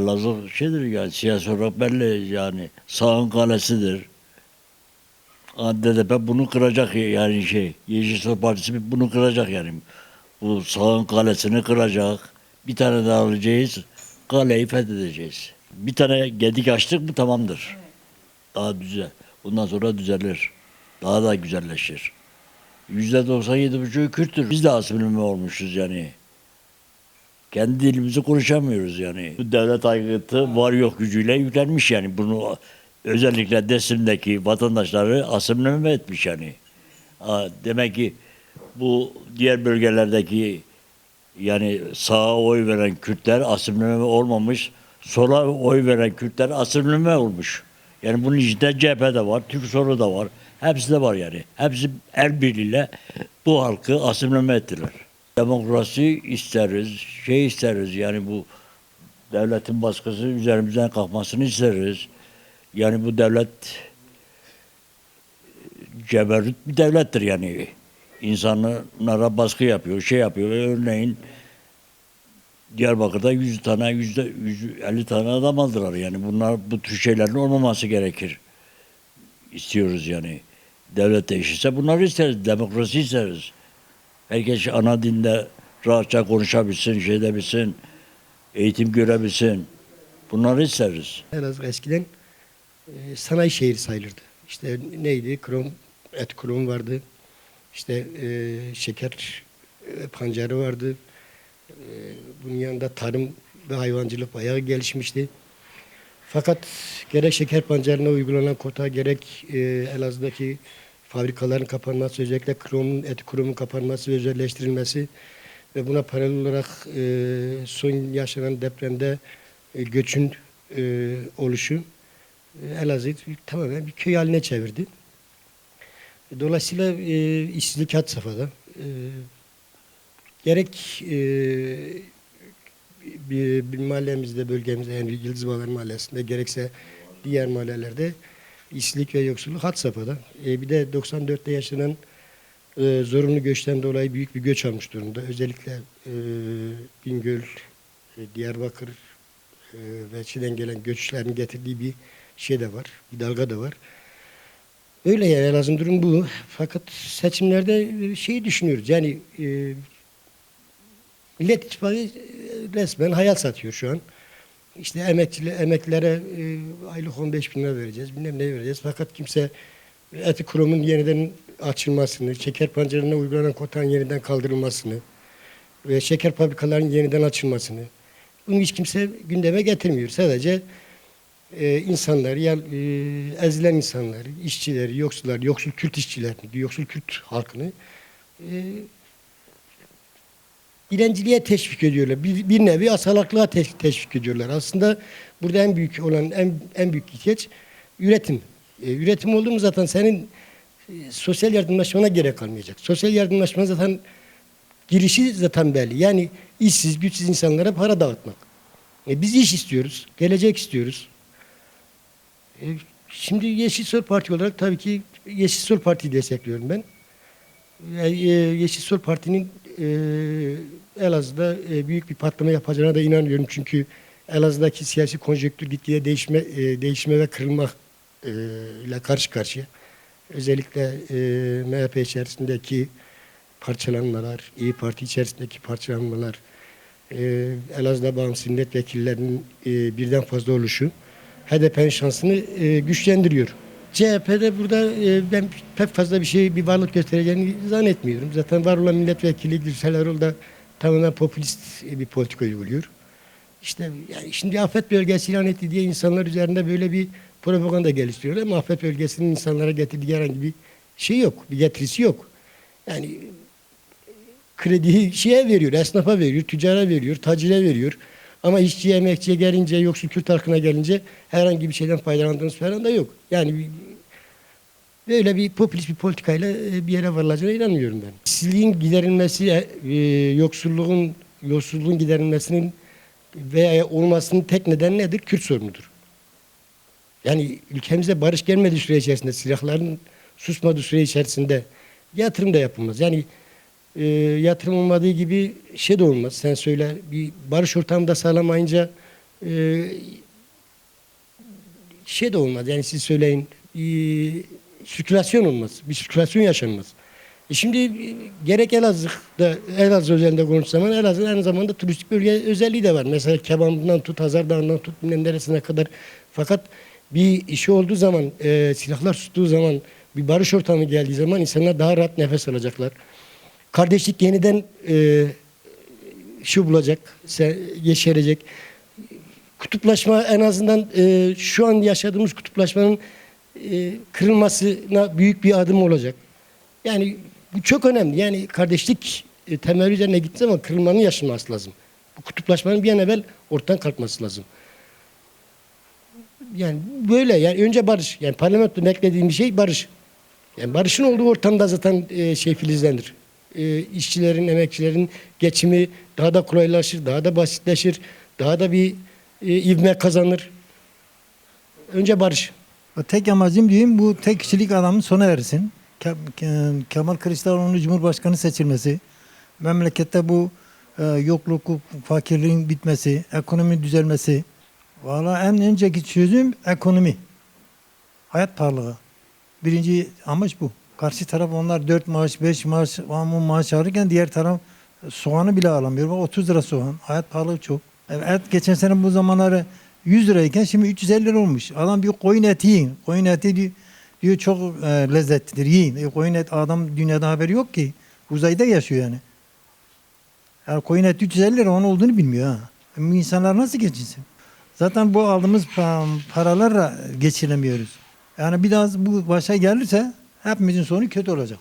Lazım şeydir yani siyasi olarak belli yani sağın kalesidir. DDP bunu kıracak yani şey Yeşil Sol Partisi bunu kıracak yani. Bu sağın kalesini kıracak. Bir tane daha alacağız. Kaleyi fethedeceğiz. Bir tane gedik açtık mı tamamdır. Daha güzel. Bundan sonra düzelir. Daha da güzelleşir. Yüzde 97 buçuğu Kürttür. Biz de asimilme olmuşuz yani. Kendi dilimizi konuşamıyoruz yani. Devlet aygıtı var yok gücüyle yüklenmiş yani. Bunu özellikle Desrim'deki vatandaşları asimileme etmiş yani. Demek ki bu diğer bölgelerdeki yani sağa oy veren Kürtler asimileme olmamış, sola oy veren Kürtler asimileme olmuş. Yani bunun içinde CHP'de var, Türk solu da var. Hepsi de var yani. Hepsi el birliğiyle bu halkı asimileme ettiler. Demokrasi isteriz, şey isteriz yani bu devletin baskısı üzerimizden kalkmasını isteriz. Yani bu devlet ceberut bir devlettir yani. İnsanlara baskı yapıyor, şey yapıyor. Örneğin Diyarbakır'da 100 tane, yüzde 150 tane adam aldılar. Yani bunlar bu tür şeylerin olmaması gerekir. İstiyoruz yani. Devlet değişirse bunları isteriz. Demokrasi isteriz. Herkes ana dinde rahatça konuşabilsin, şey edebilsin, eğitim görebilsin. Bunları isteriz. Elazığ eskiden e, sanayi şehri sayılırdı. İşte neydi? Krom, et krom vardı. İşte e, şeker e, pancarı vardı. E, bunun yanında tarım ve hayvancılık bayağı gelişmişti. Fakat gerek şeker pancarına uygulanan kota gerek e, Elazığ'daki fabrikaların kapanması, özellikle kromun, et kurumun kapanması ve özelleştirilmesi ve buna paralel olarak e, son yaşanan depremde e, göçün e, oluşu e, tamamen bir köy haline çevirdi. Dolayısıyla e, işsizlik had safhada. E, gerek e, bir, bir mahallemizde, bölgemizde yani Yıldız Bağlar Mahallesi'nde gerekse diğer mahallelerde işsizlik ve yoksulluk had safhada. E, bir de 94'te yaşanan e, zorunlu göçten dolayı büyük bir göç almış durumda. Özellikle e, Bingöl, e, Diyarbakır e, ve Çin'den gelen göçlerin getirdiği bir şey de var, bir dalga da var. Öyle yani Elazığ'ın durum bu. Fakat seçimlerde şeyi düşünüyoruz. Yani e, Millet İttifakı e, resmen hayal satıyor şu an. İşte emekçili, emeklilere e, aylık 15 bin lira vereceğiz, bilmem ne vereceğiz. Fakat kimse eti kurumun yeniden açılmasını, şeker pancarına uygulanan kotanın yeniden kaldırılmasını ve şeker fabrikalarının yeniden açılmasını bunu hiç kimse gündeme getirmiyor. Sadece e, insanları, ya, e, ezilen insanları, işçileri, yoksullar, yoksul Kürt işçilerini, yoksul Kürt halkını e, dilenciliğe teşvik ediyorlar. Bir, bir nevi asalaklığa te- teşvik ediyorlar. Aslında burada en büyük olan, en, en büyük ihtiyaç üretim. E, üretim oldu mu zaten senin e, sosyal yardımlaşmana gerek kalmayacak. Sosyal yardımlaşma zaten girişi zaten belli. Yani işsiz, güçsüz insanlara para dağıtmak. E, biz iş istiyoruz, gelecek istiyoruz. E, şimdi Yeşil Sol Parti olarak tabii ki Yeşil Sol Parti'yi destekliyorum ben. E, e, Yeşil Sol Parti'nin e, Elazığ'da e, büyük bir patlama yapacağına da inanıyorum. Çünkü Elazığ'daki siyasi konjonktür gitgide değişme, e, değişme ve kırılma e, ile karşı karşıya. Özellikle e, MHP içerisindeki parçalanmalar, İyi Parti içerisindeki parçalanmalar, e, Elazığ'da bağımsız milletvekillerinin e, birden fazla oluşu HDP'nin şansını e, güçlendiriyor. CHP'de burada e, ben pek fazla bir şey, bir varlık göstereceğini zannetmiyorum. Zaten var olan milletvekili Gürsel Erol da tamamen popülist e, bir politika uyguluyor. İşte yani şimdi afet bölgesi ilan etti diye insanlar üzerinde böyle bir propaganda geliştiriyorlar ama afet bölgesinin insanlara getirdiği herhangi bir şey yok, bir getirisi yok. Yani krediyi şeye veriyor, esnafa veriyor, tüccara veriyor, tacire veriyor. Ama işçiye, emekçiye gelince, yoksul Kürt halkına gelince herhangi bir şeyden faydalandığımız falan da yok. Yani böyle bir popülist bir politikayla e, bir yere varılacağına inanmıyorum ben. İşsizliğin giderilmesi, e, e, yoksulluğun yoksulluğun giderilmesinin veya olmasının tek nedeni nedir? Kürt sorunudur. Yani ülkemize barış gelmediği süre içerisinde, silahların susmadığı süre içerisinde yatırım da yapılmaz. Yani e, yatırım olmadığı gibi şey de olmaz. Sen söyle bir barış ortamı da sağlamayınca e, şey de olmaz. Yani siz söyleyin bir sirkülasyon olmaz. Bir sirkülasyon yaşanmaz. E şimdi e, gerek Elazığ'da, Elazığ özelinde konuşsam Elazığ aynı zamanda turistik bölge özelliği de var. Mesela kebabından tut, Hazardağ'ından tut, bilmem neresine kadar. Fakat bir işi olduğu zaman, e, silahlar tuttuğu zaman, bir barış ortamı geldiği zaman insanlar daha rahat nefes alacaklar. Kardeşlik yeniden e, şu bulacak, yeşerecek. Kutuplaşma en azından e, şu an yaşadığımız kutuplaşmanın e, kırılmasına büyük bir adım olacak. Yani bu çok önemli. Yani kardeşlik e, temeli üzerine gittiği zaman kırılmanın yaşanması lazım. Bu kutuplaşmanın bir an evvel ortadan kalkması lazım. Yani böyle yani önce barış. Yani parlamento beklediğim şey barış. Yani barışın olduğu ortamda zaten e, şey filizlenir. E, işçilerin, emekçilerin geçimi daha da kolaylaşır, daha da basitleşir, daha da bir e, ivme kazanır. Önce barış. Tek amacım diyeyim bu tek kişilik adamın sona ersin. Ke- Ke- Kemal Kılıçdaroğlu'nun Cumhurbaşkanı seçilmesi, memlekette bu e, yokluk, fakirliğin bitmesi, ekonomi düzelmesi. Valla en önceki çözüm ekonomi. Hayat pahalılığı. Birinci amaç bu. Karşı taraf onlar 4 maaş, 5 maaş, 10 maaş alırken diğer taraf soğanı bile alamıyor. Bak 30 lira soğan. Hayat pahalı çok. Evet geçen sene bu zamanları 100 lirayken şimdi 350 lira olmuş. Adam bir koyun eti yiyin. Koyun eti diyor, diyor çok e, lezzetlidir yiyin. E, koyun eti adam dünyada haberi yok ki. Uzayda yaşıyor yani. Yani koyun eti 350 lira onun olduğunu bilmiyor ha. E, insanlar nasıl geçinsin? Zaten bu aldığımız pa- paralarla geçinemiyoruz. Yani bir daha bu başa gelirse hepimizin sonu kötü olacak.